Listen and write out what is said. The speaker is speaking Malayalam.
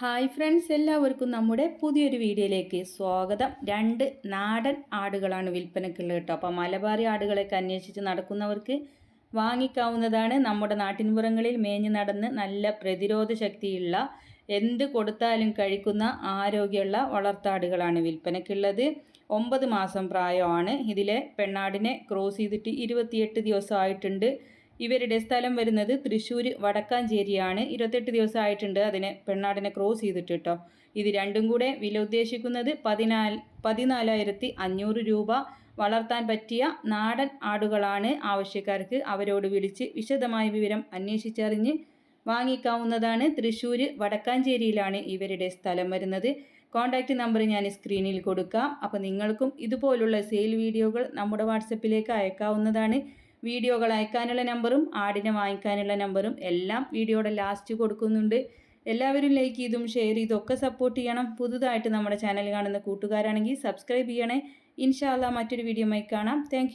ഹായ് ഫ്രണ്ട്സ് എല്ലാവർക്കും നമ്മുടെ പുതിയൊരു വീഡിയോയിലേക്ക് സ്വാഗതം. രണ്ട് നാടൻ ആടുകളാണ് വിൽപ്പനക്കുള്ളത് കേട്ടോ. അപ്പോൾ മലബാറി ആടുകളൊക്കെ അന്വേഷിച്ച് നടക്കുന്നവർക്ക് വാങ്ങിക്കാവുന്നതാണ്. നമ്മുടെ നാട്ടിൻപുറങ്ങളിൽ മേഞ്ഞു നടന്ന് നല്ല പ്രതിരോധ ശക്തിയുള്ള എന്ത് കൊടുത്താലും കഴിക്കുന്ന ആരോഗ്യമുള്ള വളർത്താടുകളാണ് വിൽപ്പനക്കുള്ളത്. ഒമ്പത് മാസം പ്രായമാണ്. ഇതിലെ പെണ്ണാടിനെ ക്രോസ് ചെയ്തിട്ട് ഇരുപത്തിയെട്ട് ദിവസമായിട്ടുണ്ട്. ഇവരുടെ സ്ഥലം വരുന്നത് തൃശ്ശൂർ വടക്കാഞ്ചേരിയാണ്. ഇരുപത്തെട്ട് ദിവസമായിട്ടുണ്ട് അതിനെ പെണ്ണാടിനെ ക്രോസ് ചെയ്തിട്ട് കേട്ടോ. ഇത് രണ്ടും കൂടെ വില ഉദ്ദേശിക്കുന്നത് പതിനാല് പതിനാലായിരത്തി അഞ്ഞൂറ് രൂപ. വളർത്താൻ പറ്റിയ നാടൻ ആടുകളാണ് ആവശ്യക്കാർക്ക് അവരോട് വിളിച്ച് വിശദമായ വിവരം അന്വേഷിച്ചറിഞ്ഞ് വാങ്ങിക്കാവുന്നതാണ്. തൃശ്ശൂർ വടക്കാഞ്ചേരിയിലാണ് ഇവരുടെ സ്ഥലം വരുന്നത്. കോൺടാക്റ്റ് നമ്പർ ഞാൻ സ്ക്രീനിൽ കൊടുക്കാം. അപ്പോൾ നിങ്ങൾക്കും ഇതുപോലുള്ള സെയിൽ വീഡിയോകൾ നമ്മുടെ വാട്സപ്പിലേക്ക് അയക്കാവുന്നതാണ്. വീഡിയോകൾ അയക്കാനുള്ള നമ്പറും ആടിനെ വാങ്ങിക്കാനുള്ള നമ്പറും എല്ലാം വീഡിയോയുടെ ലാസ്റ്റ് കൊടുക്കുന്നുണ്ട്. എല്ലാവരും ലൈക്ക് ചെയ്തും ഷെയർ ചെയ്തും ഒക്കെ സപ്പോർട്ട് ചെയ്യണം. പുതുതായിട്ട് നമ്മുടെ ചാനൽ കാണുന്ന കൂട്ടുകാരാണെങ്കിൽ സബ്സ്ക്രൈബ് ചെയ്യണേ. ഇൻഷാല്ല മറ്റൊരു വീഡിയോ കാണാം. താങ്ക്